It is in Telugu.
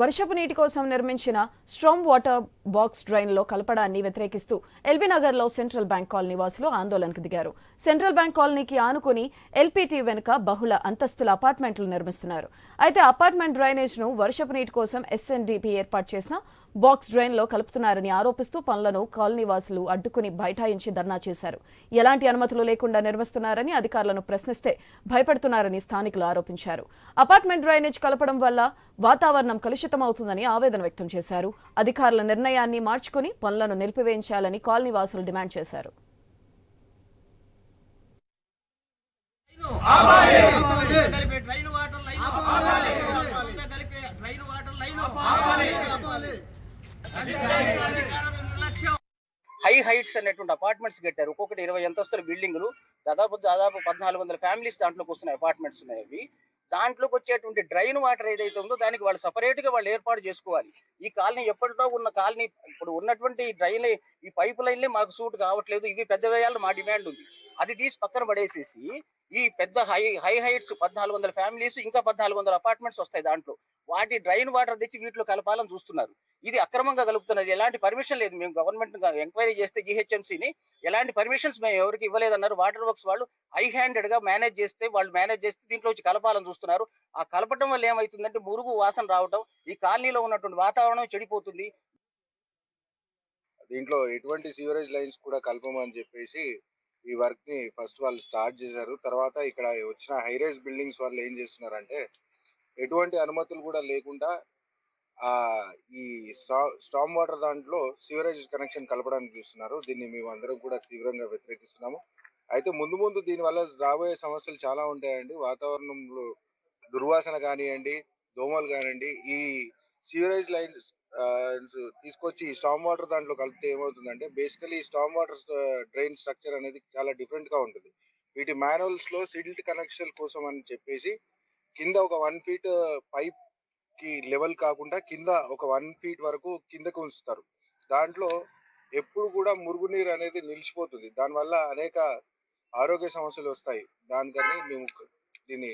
వర్షపు నీటి కోసం నిర్మించిన స్ట్రామ్ వాటర్ బాక్స్ డ్రైన్లో కలపడాన్ని వ్యతిరేకిస్తూ ఎల్బీ నగర్లో సెంట్రల్ బ్యాంక్ కాలనీ వాసులు ఆందోళనకు దిగారు. సెంట్రల్ బ్యాంక్ కాలనీకి ఆనుకుని ఎల్పీటీ వెనుక బహుళ అంతస్తుల అపార్ట్మెంట్లు నిర్మిస్తున్నారు. అయితే అపార్ట్మెంట్ డ్రైనేజ్ను వర్షపు నీటి కోసం ఎస్ఎన్డీపీ ఏర్పాటు చేసిన బాక్స్ డ్రైన్లో కలుపుతున్నారని ఆరోపిస్తూ పనులను కాలనీ వాసులు అడ్డుకుని బైఠాయించి ధర్నా చేశారు. ఎలాంటి అనుమతులు లేకుండా నిర్మిస్తున్నారని అధికారులను ప్రశ్నిస్తే భయపడుతున్నారని స్థానికులు ఆరోపించారు. అపార్ట్మెంట్ డ్రైనేజ్ కలపడం వల్ల వాతావరణం కలుషితమవుతుందని ఆవేదన వ్యక్తం చేశారు. అధికారుల నిర్ణయాన్ని మార్చుకుని పనులను నిలిపివేయించాలని కాలనీ వాసులు డిమాండ్ చేశారు. హై హైట్స్ అనేటువంటి అపార్ట్మెంట్స్ కట్టారు. ఒక్కొక్కటి ఇరవై అంతస్తుల బిల్డింగ్లు దాదాపు దాదాపు పద్నాలుగు వందల ఫ్యామిలీస్ దాంట్లోకి వస్తున్నాయి అపార్ట్మెంట్స్ ఉన్నాయి అవి దాంట్లోకి వచ్చేటువంటి డ్రైన్ వాటర్ ఏదైతే ఉందో దానికి వాళ్ళు సపరేట్గా వాళ్ళు ఏర్పాటు చేసుకోవాలి. ఈ కాలనీ ఎప్పటితో ఉన్న కాలనీ ఇప్పుడు ఉన్నటువంటి డ్రైన్ ఈ పైప్ లైన్లే మాకు సూట్ కావట్లేదు. ఇవి పెద్ద వేయాలని మా డిమాండ్ ఉంది. అది తీసి పక్కన పడేసేసి ఈ పెద్ద హై హై హైట్స్ పద్నాలుగు వందల ఫ్యామిలీస్ ఇంకా పద్నాలుగు వందల అపార్ట్మెంట్స్ వస్తాయి దాంట్లో. వాటి డ్రైన్ వాటర్ తెచ్చి వీటిలో కలపాలని చూస్తున్నారు. ఇది అక్రమంగా కలుపుతున్నది. ఎలాంటి పర్మిషన్ లేదు. మేము గవర్నమెంట్ ఎంక్వైరీ చేస్తే జిహెచ్ఎంసీని ఎలాంటి పర్మిషన్స్ మేము ఎవరికి ఇవ్వలేదన్నారు. వాటర్ వర్క్స్ వాళ్ళు హై హ్యాండెడ్గా మేనేజ్ చేస్తే వాళ్ళు మేనేజ్ చేస్తే దీంట్లో వచ్చి కలపాలని చూస్తున్నారు. ఆ కలపటం వల్ల ఏమైతుందంటే మురుగు వాసన రావటం ఈ కాలనీలో ఉన్నటువంటి వాతావరణం చెడిపోతుంది. దీంట్లో ఎటువంటి సీవరేజ్ లైన్స్ కూడా కలపమని చెప్పేసి ఈ వర్క్ని ఫస్ట్ వాళ్ళు స్టార్ట్ చేశారు. తర్వాత ఇక్కడ వచ్చిన హైరైజ్ బిల్డింగ్స్ వాళ్ళు ఏం చేస్తున్నారంటే ఎటువంటి అనుమతులు కూడా లేకుండా ఆ ఈ స్టామ్ వాటర్ దాంట్లో సివరేజ్ కనెక్షన్ కలపడానికి చూస్తున్నారు. దీన్ని మేము అందరం కూడా తీవ్రంగా వ్యతిరేకిస్తున్నాము. అయితే ముందు ముందు దీని వల్ల రాబోయే సమస్యలు చాలా ఉంటాయండి. వాతావరణంలో దుర్వాసన కానివ్వండి దోమలు కానివ్వండి ఈ సివరేజ్ లైన్ తీసుకొచ్చి ఈ స్టామ్ వాటర్ దాంట్లో కలిపితే ఏమవుతుందంటే basically storm water drain structure అనేది చాలా డిఫరెంట్గా ఉంటుంది. వీటి మాన్యువల్స్లో సిల్ట్ కనెక్షన్ కోసం అని చెప్పేసి కింద ఒక వన్ ఫీట్ పైప్కి లెవెల్ కాకుండా కింద ఒక వన్ ఫీట్ వరకు కిందకు ఉంచుతారు. దాంట్లో ఎప్పుడు కూడా మురుగునీరు అనేది నిలిచిపోతుంది. దానివల్ల అనేక ఆరోగ్య సమస్యలు వస్తాయి. దానికని మేము దీన్ని